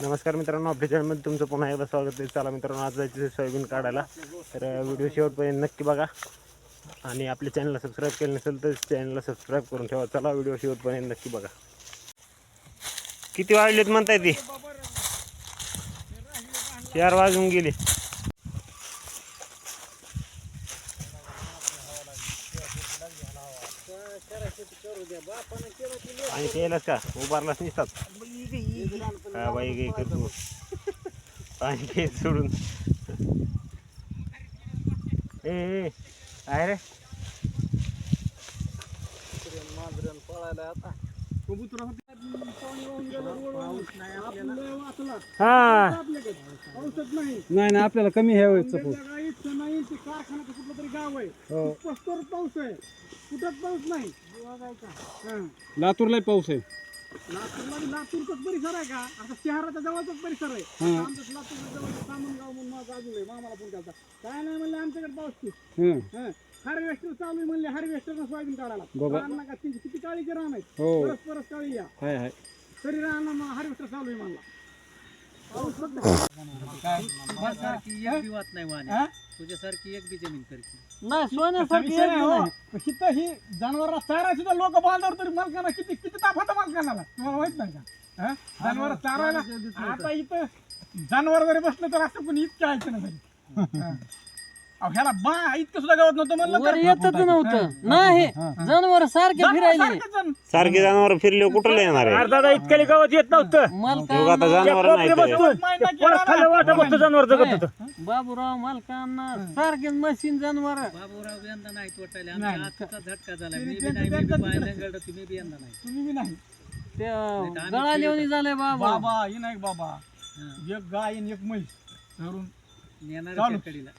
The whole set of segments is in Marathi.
नमस्कार मित्रांनो आपल्या चॅनलमध्ये तुमचं पुन्हा एकदा स्वागत आहे. चला मित्रांनो आज जायचं सोयाबीन काढायला. तर व्हिडिओ शेवटपर्यंत नक्की बघा. आणि आपल्या चॅनलला सबस्क्राईब केलं नसेल तर चॅनलला सबस्क्राईब करून ठेवा. चला व्हिडिओ शेवटपर्यंत नक्की बघा. किती वाजलेत म्हणताय ती? चार वाजून गेले. आणि केलंच का? उभारलाच नसतात काय बाई गे करतो. पाणी घे सोडून. ए ए, काय रे. हा नाही नाही आपल्याला कमी ह्या वेळेचं ते कारखान्याचं कुठलं तरी गाव आहे. हो. पस्तर पाऊस आहे. कुठंच पाऊस नाही. हा. लातूरला पाऊस आहे. लातूरला लातूरचाच परिसर आहे का? आता शहराच्या जवळचाच परिसर आहे. हा. आमचं लातूरच्या जवळ सामनगाव म्हणून माझं अजून आहे. मामाला फोन केला काय नाही म्हणले आमच्याकडे पाऊस की हं. हार्वेस्टर चालू आहे म्हणले हार्वेस्टर सोयाबीन काढायला? ती- किती काळीचे रान आहेत? हो. परस परस काळी या. तरी रान हार्वेस्टर चालू आहे म्हणला. पाऊस तुझ्यासारखी एक बी वात नाही वाणी. हा? तुझ्यासारखी एक बी जमीन करते. नाही सोन्यासाठी हिथं ही. जनावर चारा सुद्धा लोक बांधावर तरी मालकांना किती किती ताप होता मालकांना तुम्हाला माहीत नाही का? जनावर चारायला आता इथं जनावर जरी बसलं तर असं पण इतकं ऐकतं ना तरी हा. अहो, ह्याला बा इतकं सुद्धा गावात नव्हतं म्हणलं वर. येतच नव्हतं. नाही जनावर सारखे जनावर फिरायले. सारखंच जण. सारखे जनावर फिरले कुठं येणार आहे? अर्धा इतक्या गावात येत नव्हतं. योग आता जनावर नाही ते. महिना केला परत खाली वाटा बसतो जनावर जगत होतं. बाबूराव मालकांना सारखे मशीन जनावर. बाबूराव यंदा नाही तोटायला नाही. आमच्या आजचा झटका झाला. तिने मी बी त्यांचं- नाही मी बी त्यांचं पाहिलं. तिकडं. गडं तुम्ही बी यंदा नाही. तुम्ही बी नाही. ते गळालेवणी झालंय बाबा. बाबा ही नाही बाबा? एक गाय आणि एक म्हैस. धरून नेणार चालू. त्या कडीला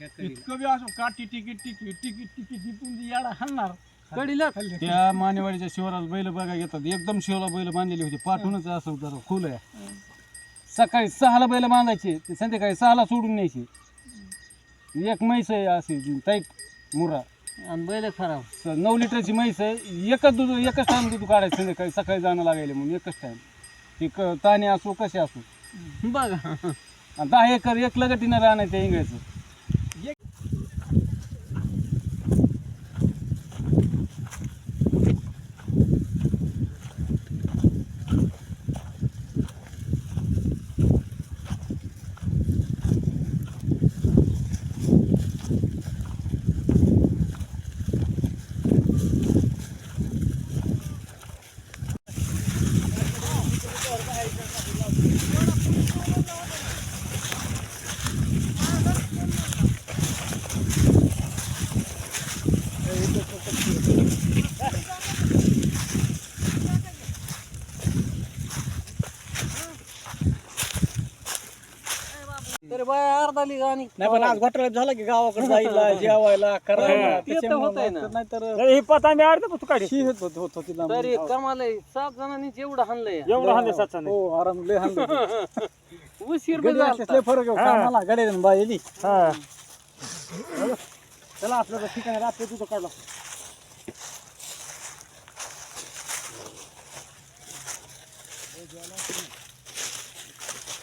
इतकं बी असं काठी तिकीट तिकीट तिकीट तिकीट तिथून ती याडा हाणणार. कडीला खाल्ले त्या मानेवाडीच्या शिवरात बैल बघा येतात. एकदम शिवला बैल बांधलेली होती. पाठवूनच असं जरा खुल आहे. सकाळी सहाला बैल बांधायचे ते संध्याकाळी सहाला सोडून न्यायचे. एक म्हैस आहे अशी टाईट मुरा. आणि बैल खराब. स- नऊ लिटरची म्हैस आहे. एकच दूध एकच टाइम दूध काढायचं संध्याकाळी. सकाळी जाणं लागायला म्हणून एकच टाइम. ती क ताणे असो कसे असो. बघा. आणि दहा एकर एक लगटीनं राहणार त्या इंगळ्याचं तरी बाय अर्धा लिग आणि नाही पण आज घोटाळा झाला की गावाकडे जायला जेवायला करायला. ते तर होतंय ना. नाहीतर ही पता मी अर्ध तू काढी शी होत होत होती. तरी कमाल आहे. सात जणांनी एवढं हाणलंय. एवढं हांदे सातसा नाही हो आराम लय हाणलं उशीर बी गडी झालता. असल्यास लय फरक आहे कामाला. गड्या बायली हा. चला आपल्याला ठिकाणी रात्री तुझं काढला.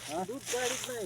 नाही.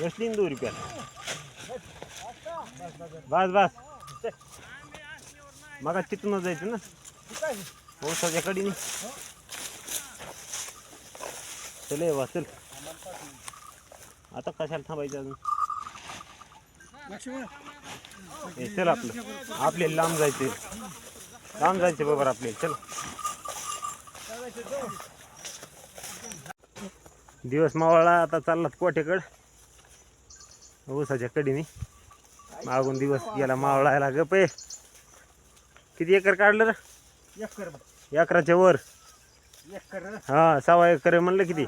बसली ना दोन रुपया बस बस मग तिथूनच जायचं ना पावसाच्या कडीने चल ये वा चल आता कशाला थांबायचं अजून हे चल आपलं आपले लांब जायचे लांब जायचे बरोबर आपले चल दिवस मावळला आता चाललात कोठेकड ऊसाच्या कडीने मागून दिवस गेला मावळायला गप आहे किती एकर काढलं रे? एकर एकराच्या वर. एकर? हा सव्वा एकर म्हणलं किती.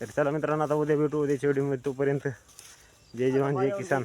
तर चला मित्रांनो आता उद्या भेटू उद्याच्या व्हिडिओमध्ये तोपर्यंत. जय जवान जय किसान.